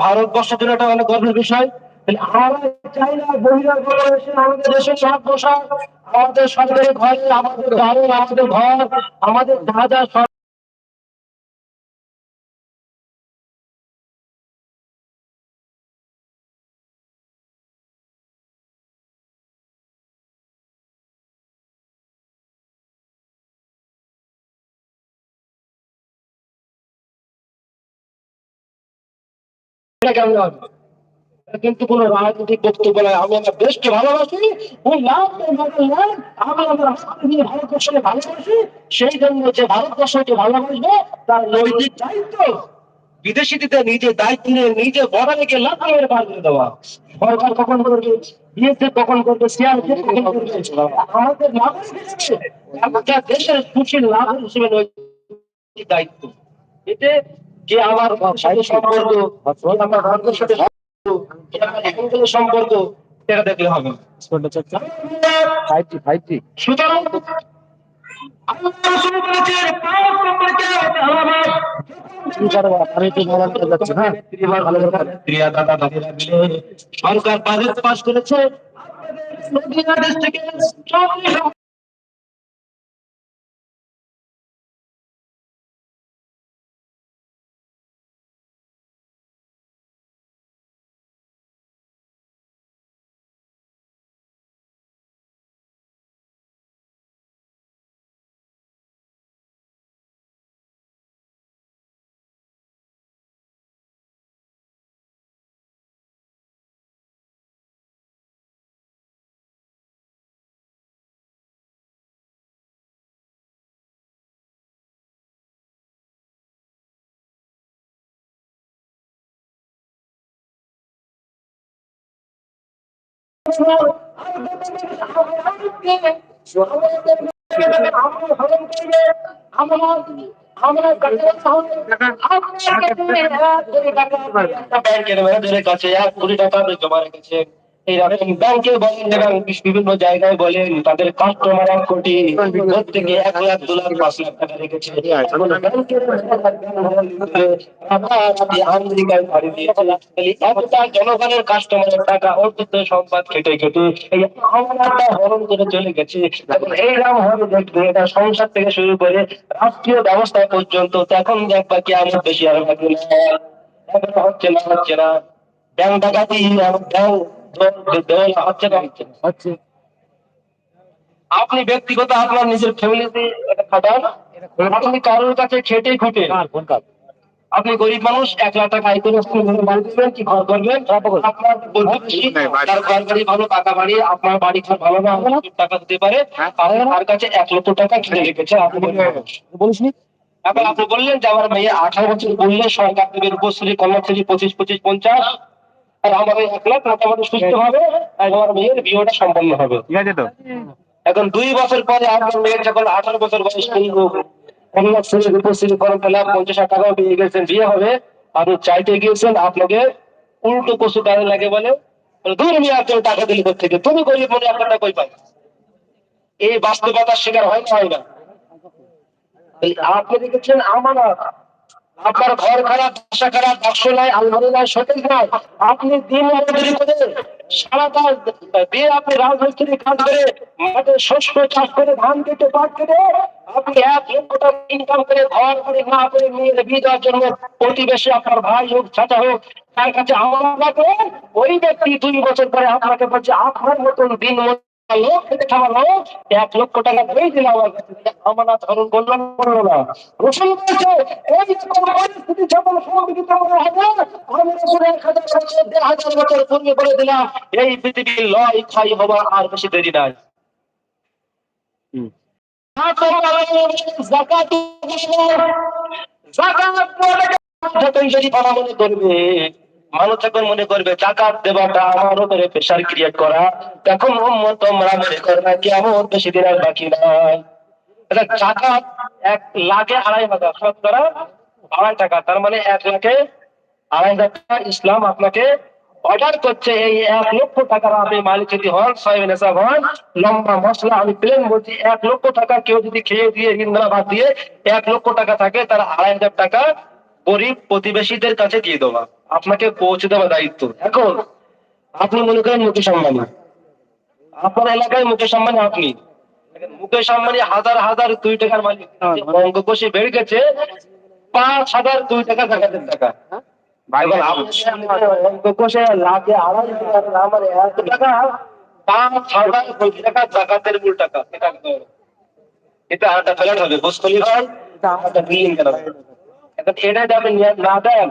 ভারতবর্ষের জন্য এটা অনেক গর্বের বিষয়। আমাদের সব পোশাক, আমাদের ঘরে, আমাদের গাড়ি আমাদের ঘর, আমাদের যা যা এটা কেমন দায়িত্ব বর্ডারে লাভ করে বার করে দেওয়া। সরকার কখন করবে? বিএসএফ কখন করবে? সিআরপিএফ কখন করবে? আমাদের দেশের খুশির লাভ হিসেবে দায়িত্ব। এতে যে আমার সাথে সম্পর্ক আমার সাথে সম্পর্ক, সেটা দেখলে হবে সুতরাং আল্লাহ শুরু করেছেন পাঁচ কাছে এক কোটি টাকা জমা রেখেছে ব্যাংকে বলেন এবং বিভিন্ন জায়গায় বলেন তাদের কাস্টমার এক কোটি প্রত্যেকে এক লাখ দু লাখ পাঁচ লাখ টাকা রেখেছে। এখন ব্যাংকের রাতারাতি আমেরিকায় বাড়ি দিয়েছে তাহলে জনগণের কাস্টমারের টাকা অর্পিত সম্পদ খেটে খেটে এই আমানতটা হরণ করে চলে গেছে। এখন এইরকম ভাবে দেখবে এটা সংসার থেকে শুরু করে রাষ্ট্রীয় ব্যবস্থা পর্যন্ত তখন দেখবা কি আমার বেশি আর না। হচ্ছে না হচ্ছে না। ব্যাংক ডাকাতি ব্যাংক হচ্ছে না হচ্ছে আপনি ব্যক্তিগত আপনার নিজের ফ্যামিলিতে এটা খাটান। আপনি কারোর কাছে খেটে খুঁটে। আপনি গরিব মানুষ এক লাখ টাকা আয় করে আপনি ঘরে বাড়ি কি ঘর করবেন? আপনার প্রতিবেশী তার ঘর বাড়ি ভালো টাকা বাড়ি আপনার বাড়ি ঘর ভালো না হলে টাকা দিতে পারে তার কাছে এক লক্ষ টাকা কিনে রেখেছে আপনি। এখন আপনি বললেন যে আমার ভাইয়া আঠারো বছর বললে সরকার দেবে রূপশ্রী কন্যাশ্রী পঁচিশ পঁচিশ পঞ্চাশ আর আমার ওই এক লাখ মোটামুটি সুস্থ হবে আর আমার মেয়ের বিয়েটা সম্পন্ন হবে। ঠিক আছে তো? এখন দুই বছর পরে আপনার মেয়ের যখন আঠারো বছর বয়স কন্যাশ্রী রূপশ্রী পঞ্চাশ হাজার টাকাও পেয়ে গেছেন বিয়ে হবে। আপনি চাইতে গিয়েছেন আপনাকে উল্টো কচু কাজে লাগে বলে দূর মিয়া কেউ টাকা দিলে থেকে তুমি গরিব মনে আপনারটা কই পাই এই বাস্তবতার শিকার হয় না হয় না। আপনি দেখেছেন আমানত আপনার ঘর খারাপ, বাসা খারাপ, বাক্স নাই, আলমারি নাই সঠিক নাই। আপনি দিন মজুরি করে সারাটা দিয়ে আপনি রাজনৈতিক কাজ করে মাঠে শস্য চাষ করে ধান কেটে পাট কেটে আপনি এক লক্ষ ইনকাম করে ঘর করে না করে নিয়ে বিয়ে দেওয়ার জন্য প্রতিবেশী আপনার ভাই হোক, চাচা হোক, তার কাছে আমার ওই ব্যক্তি দুই বছর পরে আপনাকে বলছে, আপনার মতন দিন মজুরি খেতে খাওয়ালো এক লক্ষ টাকা ধরেই দিল আমার আমানা ধরুন না। বলছে এই রকম পরিস্থিতি যখন সংগঠিত হবে আমি রসুন এক হাজার বছর দেড় হাজার বছর পূর্বে বলে দিলাম এই পৃথিবীর লয় খাই হবার আর বেশি দেরি নাই। জাকাত যদি তারা মনে করবে। মানুষ যখন মনে করবে, জাকাত দেওয়াটা আমার উপরে প্রেশার ক্রিয়েট করা। তখন তোমরা মনে করবে কি আমার বেশি দিন আর বাকি নাই। এটা জাকাত এক লাখে আড়াই হাজার শতকরা আড়াই টাকা, তার মানে এক লাখে আড়াই হাজার টাকা ইসলাম আপনাকে অর্ডার করছে, এই এক লক্ষ টাকার আপনি মালিক যদি হন নেশাব হন, লম্বা মশলা, আমি প্লেন বলছি, এক লক্ষ টাকা কেউ যদি খেয়ে দিয়ে ইন্দ্রা ভাত দিয়ে এক লক্ষ টাকা থাকে, তার আড়াই হাজার টাকা গরিব প্রতিবেশীদের কাছে দিয়ে দেওয়া। আপনাকে পৌঁছে দেওয়া দায়িত্ব। এখন আপনি মনে করেন মুকেশ আম্বানি। আপনার এলাকায় মুকেশ আম্বানি আপনি। মুকেশ আম্বানি হাজার হাজার দুই টাকার মালিক। অঙ্ক কষে বেড়ে গেছে পাঁচ হাজার দুই টাকা জাকাতের টাকা। আড়াই আমার এক টাকা পাঁচ হাজার দুই টাকা জাকাতের মূল টাকা। এটা। এটা ফ্ল্যাট হবে ভাই এটা এটা আপনি না দেন।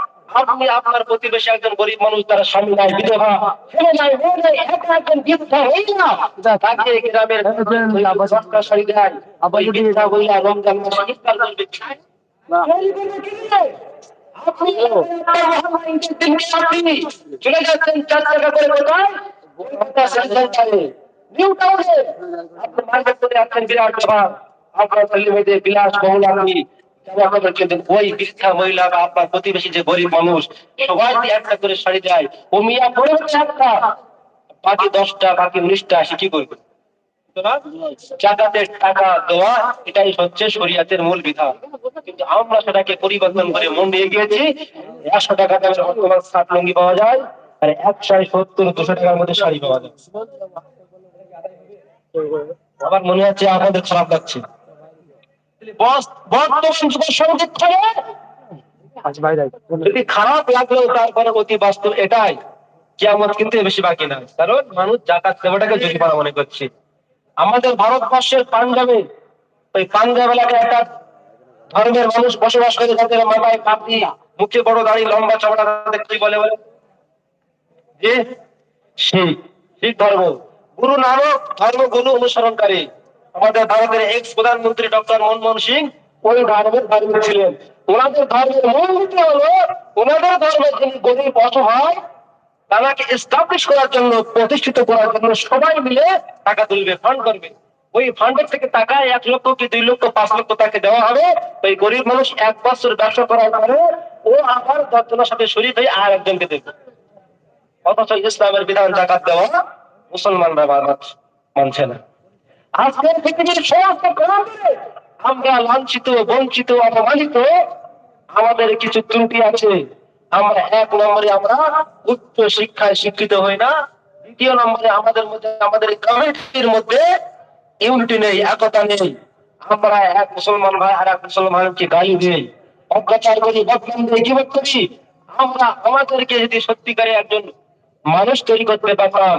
আপনি আপনার প্রতিবেশী একজন গরিব মানুষ তারা স্বামী নাই বিধবা। ছেলে নাই মেয়ে নাই একা একজন বৃদ্ধা হই না। তাকে গ্রামের সরকার শাড়ি আবার বৃদ্ধা হইয়া রমজান মাসে ইফতার করবে আপনি আপনি চলে যাচ্ছেন চার টাকা করে কোথায়? একটা সেন্টার চালে নিউ টাউনে। আপনি মার্কেট করে আছেন বিরাট আপনার ছেলে মেয়েদের বিলাস বহুল আপনি। ওই বৃদ্ধা মহিলা বা আপনার প্রতিবেশী যে গরিব মানুষ, সবাই একটা করে শাড়ি দেয়, ও মিয়া বাকি দশটা, বাকি উনিশটা কি করবে? মূল বিধান। কিন্তু আমরা সেটাকে পরিবর্তন করে মন গিয়েছি। একশো টাকা দামের ষাট পাওয়া যায়, আর একশো সত্তর, দুশো টাকার মধ্যে শাড়ি পাওয়া যায়। আবার মনে হচ্ছে আমাদের খারাপ লাগছে। যদি খারাপ লাগলেও বাস্তব এটাই। কিন্তু বেশি বাকি নয় কারণ মানুষ জাকাত মনে করছে। আমাদের ভারতবর্ষের পাঞ্জাবে, ওই পাঞ্জাব এলাকায় একটা ধর্মের মানুষ বসবাস করে তাদের মাথায় পাপড়ি, মুখে বড় দাড়ি, লম্বা চওড়া তাদের কি বলে বলে? যে শিখ ধর্ম। গুরু নানক ধর্মগুরু অনুসরণকারী। আমাদের ভারতের এক্স প্রধানমন্ত্রী ডক্টর মনমোহন সিং, ওই ধর্মের ধার্মিক ছিলেন। ওনাদের ধর্মের মূল নীতি হলো, ওনাদের ধর্মের যিনি গরিব অসহায় তাকে এস্টাবলিশ করার জন্য, প্রতিষ্ঠিত করার জন্য সবাই মিলে টাকা তুলবে ফান্ড করবে। ওই ফান্ডের থেকে টাকা এক লক্ষ কি দুই লক্ষ, পাঁচ লক্ষ তাকে দেওয়া হবে। ওই গরিব মানুষ এক বছর ব্যবসা করার পরে ও আবার দশজনের সাথে শরীর হয়ে আর একজনকে দেবে। অথচ ইসলামের বিধান জাকাত দেওয়া মুসলমানরা মানা- মানছে না। আজকের পৃথিবীর সমস্ত কোরআনে আমরা লাঞ্ছিত, বঞ্চিত, অপমানিত, আমাদের কিছু ত্রুটি আছে। আমরা এক নম্বরে আমরা উচ্চ শিক্ষায় শিক্ষিত হই না। দ্বিতীয় নম্বরে আমাদের মধ্যে, আমাদের কমিটির মধ্যে ইউনিটি নেই, একতা নেই। আমরা এক মুসলমান ভাই আর এক মুসলমানকে গালি দিই অত্যাচার করি, বদনাম দিই কি করি। আমরা আমাদেরকে যদি সত্যিকারে একজন মানুষ তৈরি করতে পারতাম,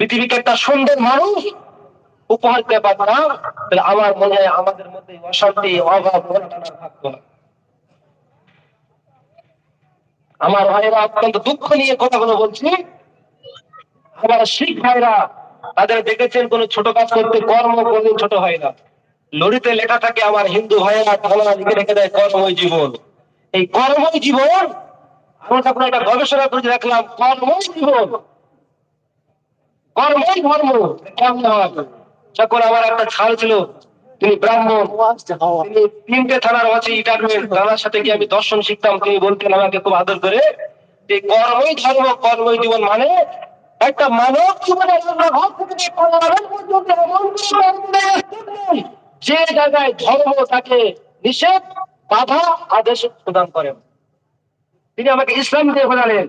পৃথিবীকে একটা সুন্দর মানুষ উপহার দিতে পারতাম তাহলে আমার মনে হয় আমাদের মধ্যে অশান্তি, অভাব না আমার ভাইরা অত্যন্ত দুঃখ নিয়ে কথাগুলো বলছি। আমার শিখ ভাইরা, তাদের দেখেছেন কোন ছোট কাজ করতে কর্ম কোনদিন ছোট হয় না। লড়িতে লেখা থাকে, আমার হিন্দু ভাইয়েরা তারা লিখে রেখে দেয় কর্মই জীবন। এই কর্মই জীবন আমরা তখন একটা গবেষণা করে দেখলাম কর্মই জীবন। কর্মই ধর্ম, কেমন হয়? যখন আমার একটা ছাল ছিল তিনি ব্রাহ্মণ তিনি তিনটে থানার আছে ইন্টারমিডিয়েট তার সাথে গিয়ে আমি দর্শন শিখতাম তিনি বলতেন আমাকে খুব আদর করে যে কর্মই ধর্ম কর্মই জীবন মানে একটা মানব নেই, যে জায়গায় ধর্ম তাকে নিষেধ বাধা আদেশ প্রদান করেন তিনি আমাকে ইসলাম দিয়ে বোঝালেন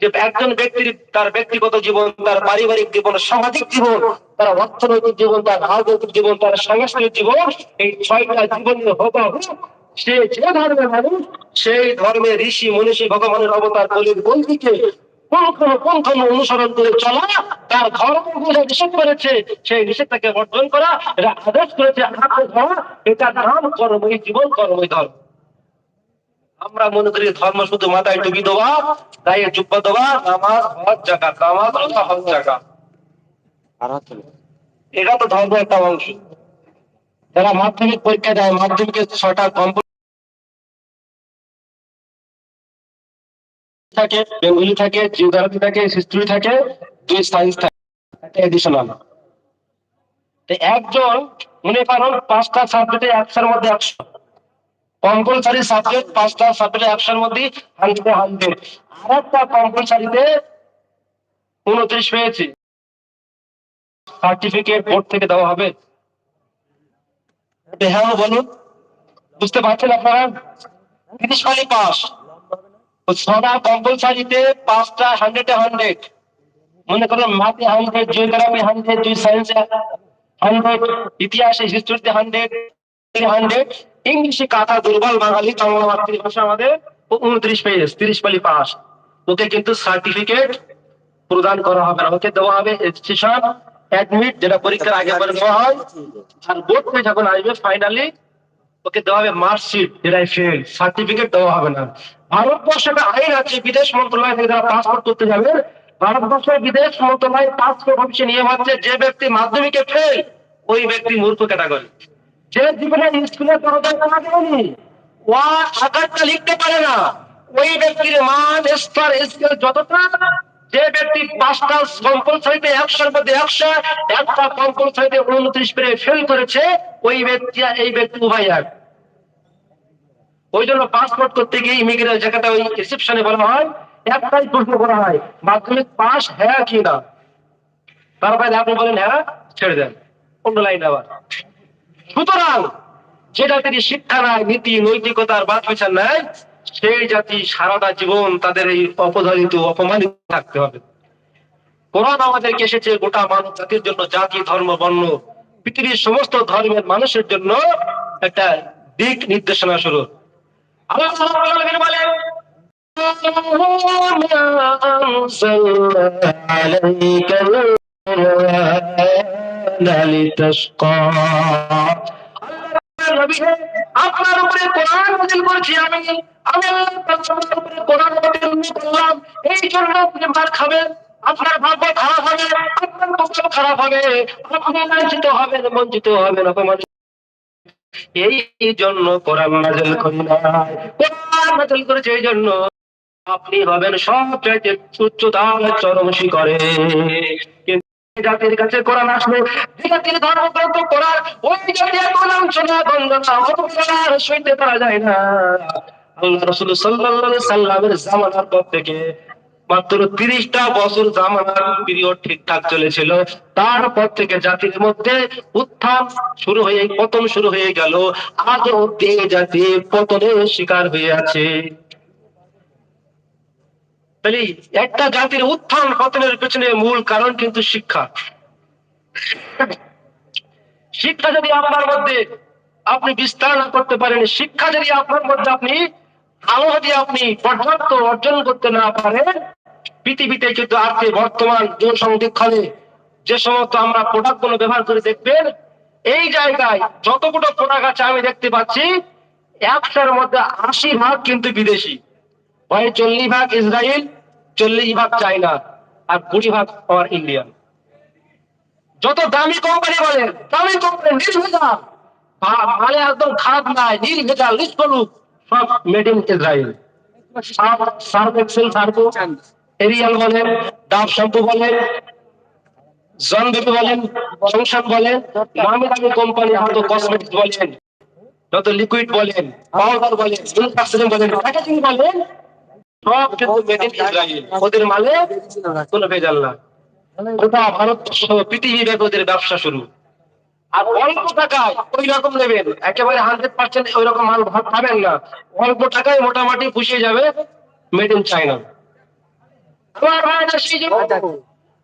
যে একজন ব্যক্তির তার ব্যক্তিগত জীবন তার পারিবারিক জীবন সামাজিক জীবন তার অর্থনৈতিক জীবন, তার রাজনৈতিক জীবন, তার সাংস্কৃতিক জীবন, এই ছয়টা জীবনের হবাহু সে যে ধর্মের মানুষ, সেই ধর্মের ঋষি, মনীষী, ভগবানের অবতার পুঙ্খানু পুঙ্খানু অনুসরণ করে চলা, তার ধর্ম নিষেধ করেছে, সেই নিষেধটাকে বর্জন করা, এটা আদেশ করেছে এটা নাম জীবন, কর্মই ধর্ম। আমরা মনে করি ধর্ম শুধু মাথায় টুপি দেওয়া, গায়ে জুব্বা দেওয়া, নামাজ হজ জাকাত, নামাজ হজ এটা তো ধর্ম একটা অংশ। যারা মাধ্যমিক পরীক্ষা দেয় মাধ্যমিকের ছটা কম্পিউটার থাকে, বেঙ্গলি থাকে, জিওগ্রাফি থাকে, হিস্ট্রি থাকে, দুই সায়েন্স থাকে এডিশনাল একজন, মনে করুন পাঁচটা সাবজেক্টে একশোর মধ্যে একশো। কম্পালসারি সাবজেক্ট পাঁচটা সাবজেক্টে একশোর মধ্যে হান্ড্রেডে হান্ড্রেড আর একটা কম্পালসারিতে উনত্রিশ পেয়েছি। সার্টিফিকেট বোর্ড থেকে দেওয়া হবে। হ্যাঁ বলুন। বুঝতে পারছেন আপনারা? খালি পাস। ছটা কম্পালসারিতে পাঁচটা হান্ড্রেডে হান্ড্রেড মনে করো ম্যাথে হান্ড্রেড জিওগ্রাফি হান্ড্রেড দুই হান্ড্রেড ইতিহাসে হিস্ট্রিতে হান্ড্রেড হান্ড্রেড ইংলিশে কাঁথা দুর্বল, বাঙালি, বাংলা মাতৃভাষা আমাদের উনত্রিশ পেজ, তিরিশ পালি পাস। ওকে কিন্তু সার্টিফিকেট প্রদান করা হবে না, ওকে দেওয়া হবে অ্যাডমিট যেটা পরীক্ষার আগে পরে দেওয়া হয়, আর বোর্ড থেকে যখন আসবে ফাইনালি ওকে দেওয়া হবে মার্কশিট যেটা ফেল সার্টিফিকেট দেওয়া হবে না। ভারতবর্ষে একটা আইন আছে, বিদেশ মন্ত্রণালয় থেকে যারা পাসপোর্ট করতে যাবে ভারতবর্ষের বিদেশ মন্ত্রণালয় পাসপোর্ট অফিসে নিয়ে হচ্ছে যে ব্যক্তি মাধ্যমিকে ফেল ওই ব্যক্তি মূর্খ ক্যাটাগরি যে জীবনে স্কুলে পড়াশোনা করা যায়নি ও আকারটা লিখতে পারে না। ওই ব্যক্তির মান, স্তর স্কেল যতটা যে ব্যক্তি পাঁচটা কম্পালসারিতে একশোর মধ্যে একশো, একটা কম্পালসারিতে উনত্রিশ পেরে ফেল করেছে, ওই ব্যক্তি এই ব্যক্তি উভয় এক। ওই জন্য পাসপোর্ট করতে গিয়ে ইমিগ্রেশন জায়গাটা ওই রিসেপশনে বলা হয়, একটাই প্রশ্ন করা হয়, মাধ্যমিক পাস হ্যাঁ কি না? তারপরে আপনি বলেন হ্যাঁ ছেড়ে দেন। অন্য লাইন আবার। সুতরাং যেটা জাতির শিক্ষা নাই, নীতি, নৈতিকতার বাদ বিচার নাই সেই জাতি সারাটা জীবন তাদের এই অপধারিত অপমানিত থাকতে হবে। কোরআন আমাদেরকে এসেছে, গোটা মানব জাতির জন্য জাতি, ধর্ম, বর্ণ, পৃথিবীর সমস্ত ধর্মের মানুষের জন্য একটা দিক নির্দেশনা শুরু। আপনার উপরে কোরআন করছি আমি। এই জন্য আপনি হবেন কোরআন নাযিল করি না কোরআন নাযিল করেছে এই জন্য। আপনি হবেন সবচাইতে উচ্চতার চরম শিখরে জাতির কাছে কোরআন আসলো, জাতির ধর্মগ্রন্থ কোরআন ওই জাতি এখন অপকার সইতে পারা যায় না। আল্লাহ রসুল সাল্লাল্লাহু সাল্লামের জামানার পর থেকে মাত্র তিরিশটা বছর জামানার পিরিয়ড ঠিকঠাক চলেছিল। তারপর থেকে জাতির মধ্যে উত্থান শুরু হয়ে, পতন শুরু হয়ে গেল। আজ অব্দি জাতি পতনের শিকার হয়ে আছে। তাহলে একটা জাতির উত্থান পতনের পেছনে মূল কারণ কিন্তু শিক্ষা। শিক্ষা যদি আপনার মধ্যে আপনি বিস্তার না করতে পারেন, শিক্ষা যদি আপনার মধ্যে আপনি আলো যদি আপনি পর্যাপ্ত অর্জন করতে না পারেন, পৃথিবীতে কিন্তু আজকে বর্তমান সংরক্ষণে যে সমস্ত আমরা প্রোডাক্টগুলো ব্যবহার করে দেখবেন, এই জায়গায় যতগুলো প্রোডাক্ট আছে আমি দেখতে পাচ্ছি একশোর মধ্যে আশি ভাগ কিন্তু বিদেশি। ভাই চল্লিশ ভাগ ইসরায়েল, চল্লিশ ভাগ চায়না, আর কুড়ি ভাগ আমার ইন্ডিয়ান যত দামি কোম্পানি বলেন, দামি কোম্পানি নির্ভেজাল। মালে একদম খারাপ নাই, নির্ভেজাল নিষ্কলুক সব made in Israel Surf Excel সার্ফো Ariel বলেন ডাব শ্যাম্পু বলেন জন বেবি বলেন সংসার বলেন নামি দামি কোম্পানি হয়তো কসমেটিক্স বলেন যত লিকুইড বলেন পাউডার বলেন ম্যানুফ্যাকচারিং বলেন প্যাকেজিং বলেন, সব কিন্তু মেড ইন ইসরায়েল ওদের মালে কোনো ভেজাল না। গোটা ভারত পৃথিবী ব্যাপী ওদের ব্যবসা শুরু। আর টাকায় ওই রকম নেবেন। একেবারে না। টাকায় মোটামুটি পুষিয়ে যাবে মেড ইন চাইনা সেই জন্য।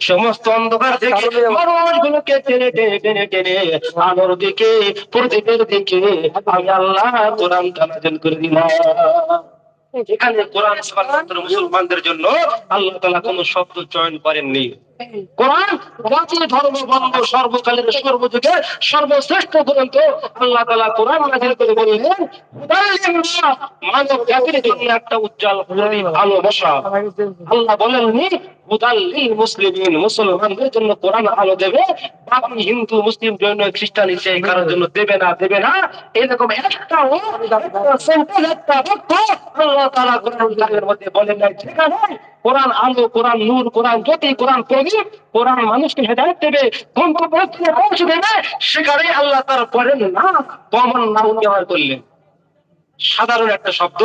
সমস্ত অন্ধকার থেকে মানুষগুলোকে টেনে টেনে টেনে টেনে আলোর দিকে, প্রদীপের দিকে আমি আল্লাহ কোরআন নাযিল করে দিলাম। এখানে কোরআন মুসলমানদের জন্য আল্লাহ তালা কোনো শব্দ চয়ন করেননি। ধর্ম সর্বযুগের সর্বশ্রেষ্ঠ কোরআন মুসলমানদের জন্য কোরআন আলো দেবে। বাকি হিন্দু, মুসলিম, জৈন, খ্রিস্টান ইসে কারোর জন্য দেবে না দেবে না। এরকম একটা আল্লাহ তাআলা কোরআন মধ্যে বলেন কোরআন আলো, কোরআন নূর, কোরআন জ্যোতি, কোরআন কোরআন মানুষকে হেদায়েত দেবে গন্তব্যে পৌঁছে দেবে সেখানে আল্লাহ তার করেন না, কমন করলেন। সাধারণ একটা শব্দ,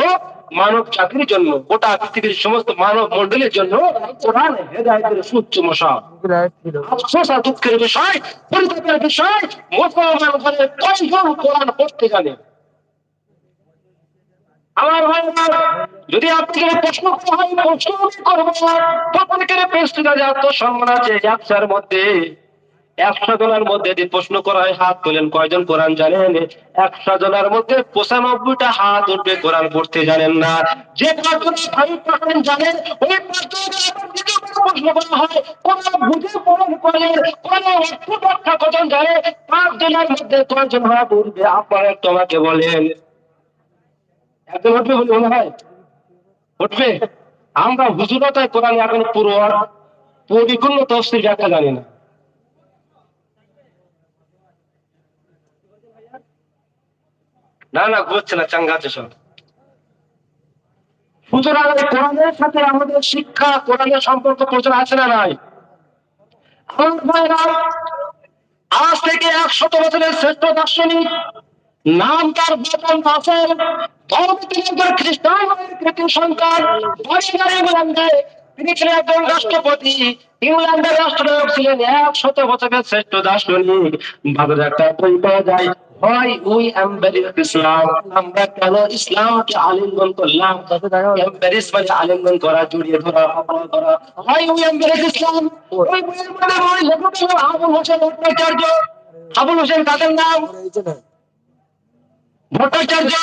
মানব জাতির জন্য, গোটা পৃথিবীর সমস্ত মানব মন্ডলের জন্য কোরআন হেদায়েতের দুঃখের বিষয়, পরিতাপের বিষয়, মুসলমান ঘরে কোরআন পড়তে জানে? আমার যদি আপনাকে প্রশ্ন করা হয় প্রশ্ন করব আছে একশোর মধ্যে। একশো জনের মধ্যে যদি প্রশ্ন করা হয়, হাত তোলেন। কয়জন কোরআন জানেন? একশো জনের মধ্যে পঁচানব্বইটা হাত উঠবে, কোরআন পড়তে জানেন না। যে পাঁচজন ফাইভ পার্সেন্ট জানেন, ওই পাঁচজনের প্রশ্ন করা হয়, কোন বুঝে কোন অর্থ ব্যাখ্যা কজন জানে পাঁচ জনের মধ্যে কয়জন হাত উঠবে? আপনারা তোমাকে বলেন। একজন উঠবে মনে হয়? আমরা হুজুরতায় কোরআন এখন পুরো পরিপূর্ণ তফসিল ব্যাখ্যা জানি না। না না, ঘুরছে না, চাঙ্গা আছে সব। সুতরাং কোরআনের সাথে আমাদের শিক্ষা, কোরআনের সম্পর্ক প্রচুর আছে না নাই? আজ থেকে একশত বছরের শ্রেষ্ঠ দার্শনিক নাম তার বেতন তিনি একজন খ্রিস্টান বাড়ি ইংল্যান্ডে তিনি ছিলেন একজন রাষ্ট্রপতি, ইংল্যান্ডের রাষ্ট্রনায়ক ছিলেন বছরের শ্রেষ্ঠ দার্শনিক। একটা বই পাওয়া যায় উই এম্বারিস ইসলাম। আমরা কেন ইসলামকে আলিঙ্গন করলাম? এম্বারিস মানে আলিঙ্গন করা, জড়িয়ে ধরা, অপমান করা। উই এম্বারিস ইসলাম? ওই বইয়ের মধ্যে লেখক ছিল আবুল হোসেন ভট্টাচার্য। আবুল হোসেন কাদের নাম? ভট্টাচার্য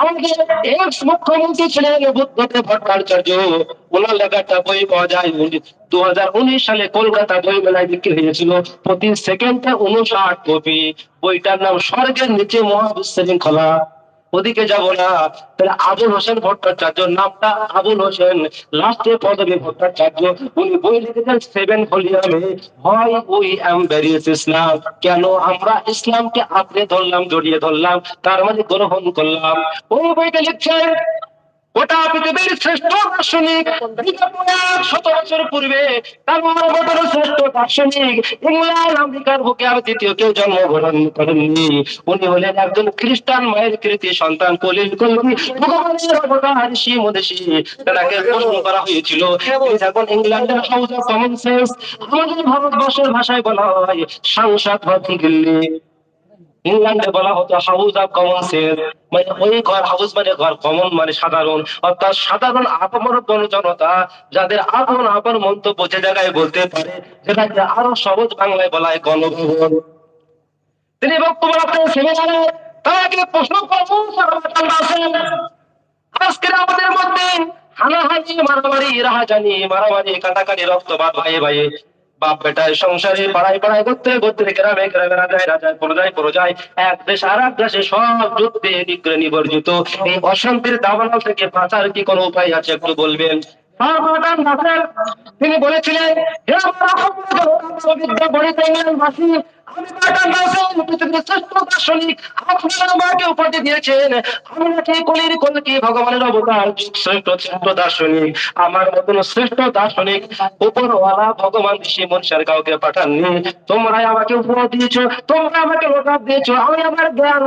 আমাদের এক্স মুখ্যমন্ত্রী ছিলেন বুদ্ধদেব ভট্টাচার্য। ওনার লেখাটা বই পাওয়া যায় দু হাজার উনিশ সালে কলকাতা বই মেলায় বিক্রি হয়েছিল। প্রতি সেকেন্ডে উনষাট কপি। বইটার নাম স্বর্গের নিচে মহাবিশৃঙ্খলা ওদিকে যাব না। তাহলে আবুল হোসেন ভট্টাচার্য, নামটা আবুল হোসেন লাস্টে পদবী ভট্টাচার্য উনি বই লিখেছেন সেভেন ভলিউমে। হয় উই এম ভেরিয়াস ইসলাম। কেন? আমরা ইসলামকে আঁকড়ে ধরলাম, জড়িয়ে ধরলাম, তার মানে গ্রহণ করলাম। ওই বইটা লিখছেন? গোটা পৃথিবীর শ্রেষ্ঠ দার্শনিক শত বছর পূর্বে শ্রেষ্ঠ দার্শনিক, ইংল্যান্ড, আমেরিকার বুকে আর দ্বিতীয় কেউ জন্মগ্রহণ করেননি। উনি হলেন একজন খ্রিস্টান মায়ের কৃতি সন্তান কলিল কলমি ভগবানের অবতার তাকে প্রশ্ন করা হয়েছিল যখন ইংল্যান্ডের হাউস অফ কমন সেন্স আমাদের ভারতবর্ষের ভাষায় বলা হয়, সাংসদ গেলে ইংল্যান্ডে বলা হতো হাউস অফ কমন সেন্স। মানে ওই ঘর হাউস মানে ঘর, কমন মানে সাধারণ। অর্থাৎ সাধারণ আপমর জনতা যাদের আপন আপন মন্তব্য যে জায়গায় বলতে পারে যেটাকে আরও সহজ বাংলায় বলা হয় গণভবন। তিনি বক্তব্য রাখতেন সেমিনারে তাকে প্রশ্ন করব আছেন আজকের আমাদের মধ্যে হানাহানি, মারামারি, রাহাজানি, মারামারি, কাটাকাটি, রক্তপাত ভাই ভাই বাপ বেটায় সংসারে পাড়ায় পাড়ায় করতে করতে গ্রামে গ্রামে রাজায় রাজায় পরজায় পরজায় এক দেশ আর এক দেশে সব যুদ্ধে নিগ্রে নিবর্জিত এই অশান্তির দাবানাল থেকে বাঁচার কি কোনো উপায় আছে একটু বলবেন তিনি বলেছিলেন আমার ভগবান কাউকে পাঠাননি। তোমরাই আমাকে উপহার দিয়েছ তোমরা আমাকে লোকাপ দিয়েছ। আমি আমার জ্ঞান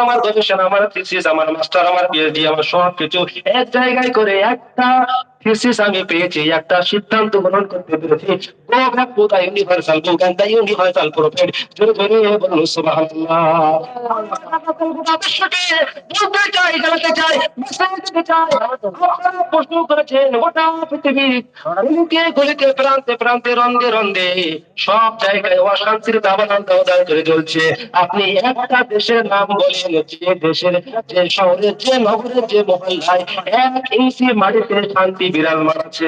আমার গবেষণা, আমার আমার মাস্টার আমার পিএইচডি আমার সব কিছু এক জায়গায় করে একটা থিসিস আমি পেয়েছি, একটা সিদ্ধান্ত গ্রহণ করতে পেরেছি। ইউনিভার্সাল দ্য ইউনিভার্সাল প্রফেট সব জায়গায় অশান্তির করে চলছে আপনি একটা দেশের নাম বলেন, যে দেশের, যে শহরের, যে নগরের, যে মহল্লায়, এক ইঞ্চি মাটিতে শান্তি বিরাজমান আছে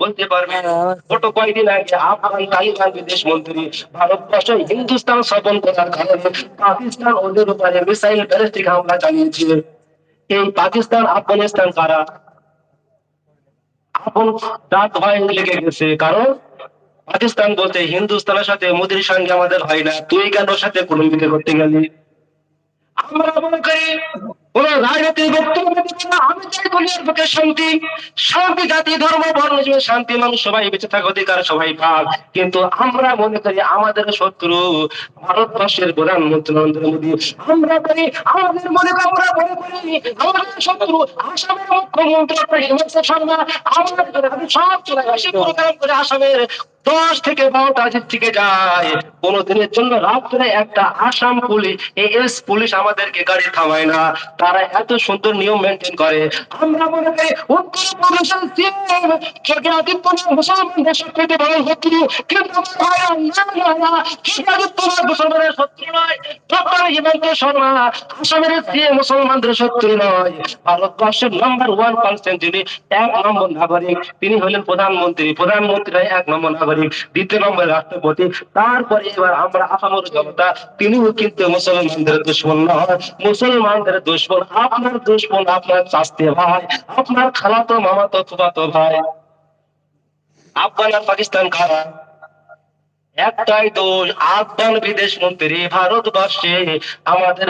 বলতে পারবেন গত কয়েকদিন আগে আফগান তালিবান বিদেশ মন্ত্রী ভারতবর্ষ হিন্দুস্তান স্থাপন করার কারণে পাকিস্তান ওদের উপরে মিসাইল ব্যালিস্টিক হামলা চালিয়েছে এই পাকিস্তান, আফগানিস্তান কারা? আপন দাঁত ভয় লেগে গেছে। কারণ পাকিস্তান বলতে হিন্দুস্তানের সাথে মোদির সঙ্গে আমাদের হয় না। তুই কেন সাথে কলম্বিতে করতে গেলি? আমরা মনে করি কোন রাজনৈতিক বক্তব্য আমি চাই দুনিয়ার বুকে শান্তি। শান্তি জাতি, ধর্ম, বর্ণ শান্তি, মানুষ সবাই বেঁচে থাকা, অধিকার সবাই পাক। কিন্তু আমরা মনে করি আমাদের শত্রু ভারতবর্ষের প্রধানমন্ত্রী নরেন্দ্র মোদী। আমরা করি, আমাদের মনে আমরা মনে করি, আমাদের শত্রু আসামের মুখ্যমন্ত্রী হিমন্ত শর্মা। আমাদের সব চলে করে আসামের দশ থেকে বারোটা থেকে যায়। কোন দিনের জন্য রাত্রে একটা আসাম পুলিশ এস পুলিশ আমাদেরকে গাড়ি থামায় না। তারা এত সুন্দর নিয়ম মেনটেন করে। আমরা মনে করি মুসলমানদের নয়। ভারতবর্ষের নাম্বার ওয়ান তিনি হলেন প্রধানমন্ত্রী। প্রধানমন্ত্রী এক নম্বর নাগরিক। দ্বিতীয় নম্বর রাষ্ট্রপতি। তারপরে এবার আমরা আসামের জনতা, তিনিও কিন্তু মুসলমানদের দুশ্মন নয়। মুসলমানদের দুশ্মন, আপনার দুশ্মন আপনার চাস্তে ভাই, আপনার খালাতো মামাতো ফুফাতো ভাই। আফগান আর পাকিস্তান কারা? একটাই দোষ, আফগান বিদেশ মন্ত্রী, ভারতবর্ষে আমাদের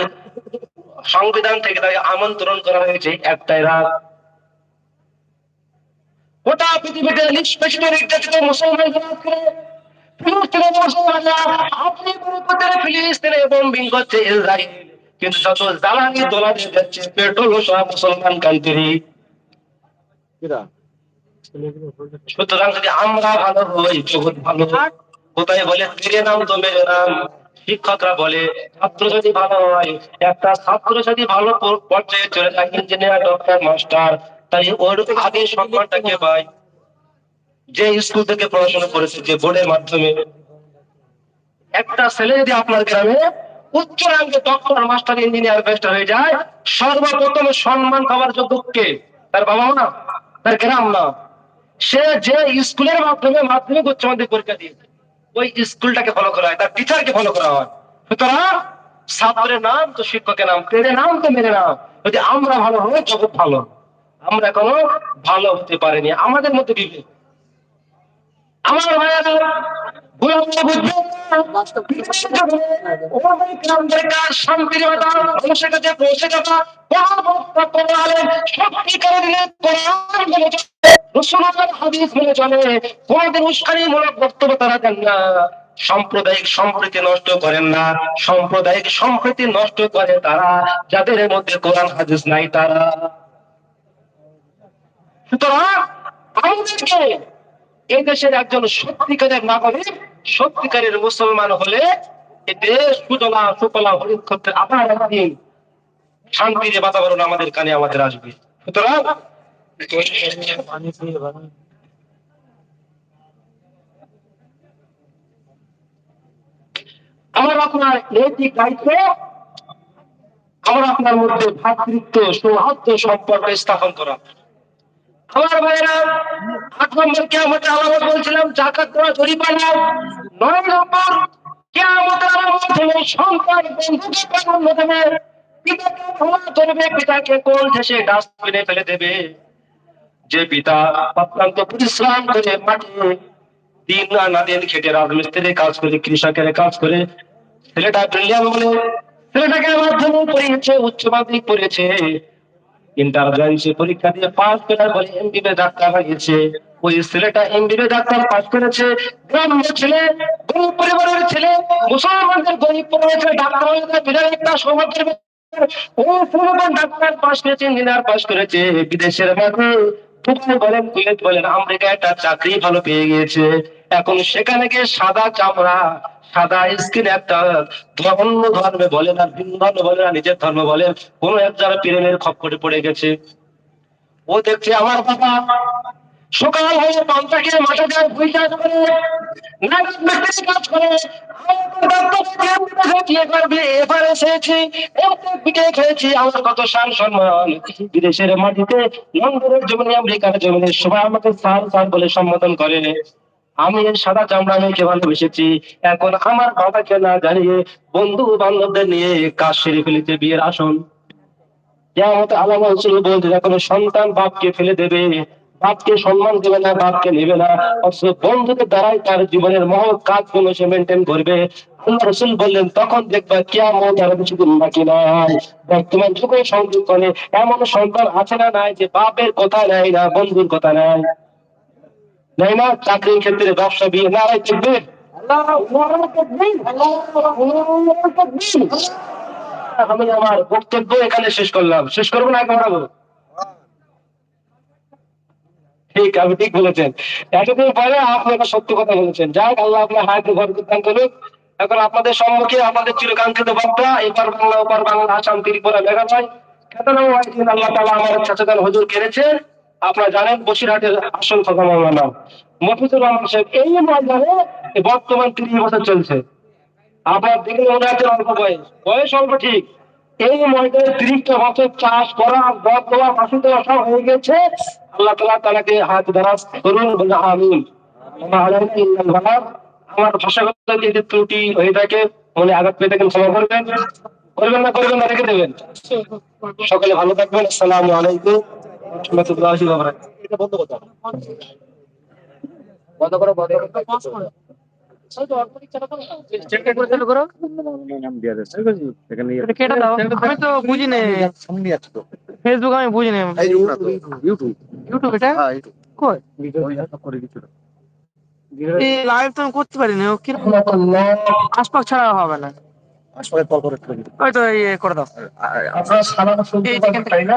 সংবিধান থেকে তাকে আমন্ত্রণ করা হয়েছে একটাই রাত গোটা পৃথিবীতে নিষ্পেষিত নির্যাতিত মুসলমানদের আজকে মুসলমানরা আপনি মনে ফিলিস্তিনে বোম্বিং করছে ইসরায়েল কিন্তু যত জ্বালানি দোলা দিয়ে যাচ্ছে পেট্রোল সব মুসলমান কান্ট্রি সুতরাং যদি আমরা ভালো হই জগৎ ভালো। কোথায় বলে মেরে নাম তো মেরে নাম। শিক্ষকরা বলে ছাত্র যদি ভালো হয় একটা ছাত্র যদি ভালো পর্যায়ে চলে যায় ইঞ্জিনিয়ার ডক্টর মাস্টার তাই ওর আগে সম্মানটা কে পায় যে স্কুল থেকে পড়াশোনা করেছে, যে বোর্ডের মাধ্যমে একটা ছেলে যদি আপনার গ্রামে উচ্চ রাঙ্গে ডক্টর মাস্টার ইঞ্জিনিয়ার মাস্টার হয়ে যায়, সর্বপ্রথম সম্মান পাওয়ার যোগ্য কে? তার বাবা মা তার গ্রাম না? সে যে স্কুলের মাধ্যমে মাধ্যমিক উচ্চ মাধ্যমিক পরীক্ষা দিয়েছে ওই স্কুলটাকে ফলো করা হয়, তার টিচারকে ফলো করা হয়। সুতরাং ছাত্রের নাম তো শিক্ষকের নাম তেরে নাম তো মেরে নাম। যদি আমরা ভালো হই জগৎ ভালো। আমরা এখনও ভালো হতে পারিনি, আমাদের মধ্যে বিবেক আমার ভাইয়েরা সাম্প্রদায়িক সম্প্রীতি নষ্ট করেন না, সাম্প্রদায়িক সম্প্রীতি নষ্ট করে তারা, যাদের মধ্যে কোরআন হাদিস নাই তারা। সুতরাং আমাদেরকে দেশের একজন সত্যিকারের নাগরিক, সত্যিকারের মুসলমান হলে এই দেশ আবার একদিন শান্তির বাতাবরণ আমাদের কানে আমাদের আসবে। আমার আপনার নৈতিক দায়িত্ব, আমার আপনার মধ্যে ভাতৃত্ব, সৌহার্দ্য সম্পর্ক স্থাপন করা। আমার ভাইরা, আট নম্বর কেমন আলামত বলছিলাম জাকাত দেওয়া জরিমানা নয় নম্বর আলামত হলো সন্তান বন্ধুকে প্রাধান্য দেবে, পিতাকে ক্ষমা করবে, পিতাকে ঠেসে ডাস্টবিনে ফেলে দেবে। যে পিতা অত্যন্ত পরিশ্রম করে দিন না দিন খেটে রাজমিস্ত্রির কাজ করে, কৃষকের কাজ করে, ছেলেটা ব্রিলিয়ান বলে, ছেলেটাকে মাধ্যমিক পড়িয়েছে উচ্চ মাধ্যমিক পড়িয়েছে ইন্টারভেন্সি পরীক্ষা দিয়ে পাস করার পরে ডাক্তার হয়েছে। ওই ছেলেটা ডাক্তার পাস করেছে। গ্রামের ছেলে, গরিব পরিবারের ছেলে, মুসলমানদের গরিব পরিবারের ডাক্তার বিরাট একটা করেছে বিদেশের বলেন বলেন আমেরিকা একটা চাকরি ভালো পেয়ে গিয়েছে। এখন সেখানে গিয়ে সাদা চামড়া সাদা স্কিন একটা অন্য ধর্মে বলেন আর ভিন্ন ধর্ম বলেন আর নিজের ধর্ম বলেন কোন এক যারা প্রেমের খপ্পরে পড়ে গেছে। ও দেখছে আমার বাবা সকাল হয়ে দেয় ভুইটা করে নানান ব্যক্তির কাজ করে। সম্মান। বিদেশের মাটিতে লন্ডনের জমিনে, আমেরিকার জমিনে সবাই আমাকে স্যার স্যার বলে সম্বোধন করে। আমি সাদা চামড়া মেয়েকে ভালোবেসেছি এখন আমার বাবাকে না জানিয়ে বন্ধু বান্ধবদের নিয়ে কাজ সেরে ফেলেছে বিয়ের আসন। যেমন আলাদা ছিল বলতে সন্তান বাপকে ফেলে দেবে, বাপকে সম্মান দেবে না, বাপকে নেবে না। অথচ দ্বারাই তার জীবনের মহৎ কাজগুলো সে মেনটেন করবে। রসুল বললেন, তখন দেখবা কেমন আরও কিছুদিন বাকি নাই। বর্তমান যুগে সংযুক্তনে এমন সন্তান আছে না নাই যে বাপের কথা নেয় না, বন্ধুর কথা নেয়। চাকরির ক্ষেত্রে ব্যবসা বিয়ে নারাই আমি আমার বক্তব্য এখানে শেষ করলাম। শেষ করব না বাড়াবো ঠিক ঠিক বলেছেন। এতদিন পরে আপনি সত্য কথা বলেছেন। যাক আল্লাহ আপনার ঘর করুক। এখন আপনাদের সম্মুখে আমাদের চিরকাঙ্ক্ষিত বক্তা এপার বাংলা, ওপার বাংলা, আসাম, ত্রিপুরা খ্যাতনাম ওয়াইদিন আল্লাহ তাআলা আমার সচেতন হজুর কেড়েছে। আপনারা জানেন, বসিরহাটের আসল কথা আমার নাম। মফিজুর রহমান সাহেব, এই ময়দানে বর্তমান তিরিশ বছর চলছে। আপনার দেখলে মনে হচ্ছে অল্প বয়স। বয়স অল্প ঠিক। এই ময়দানে ত্রিশটা বছর চাষ করা বদ দেওয়া ফাঁসি দেওয়া সব হয়ে গেছে। আল্লাহ তালা তালাকে হাত দারাজ করুন আমিন। আমার ভাষাগত যদি ত্রুটি হয়ে থাকে, মনে আঘাত পেয়ে থাকেন, ক্ষমা করবেন। করবেন না করবেন না, রেখে দেবেন। সকলে ভালো থাকবেন। আসসালামু আলাইকুম। রহমতুল্লাহি ওয়া বারাকাতুহু এটা বন্ধ করতে করো বন্ধ করো। চেকটা করে চালু করো। নাম দেওয়া যাচ্ছে। সেখানে এটা কেটে দাও। আমি তো বুঝি না সামনে আছে তো। ফেসবুক আমি বুঝি না এই যে ওটা তো, ইউটিউব। ইউটিউব এটা হ্যাঁ, লাইভ তো আমি করতে পারি না ও কি আশপাশ ছাড়া হবে না। কল করে করে ওই তো ইয়ে করে দাও। আপনারা সালাম শুনতে থেকে- তাই না।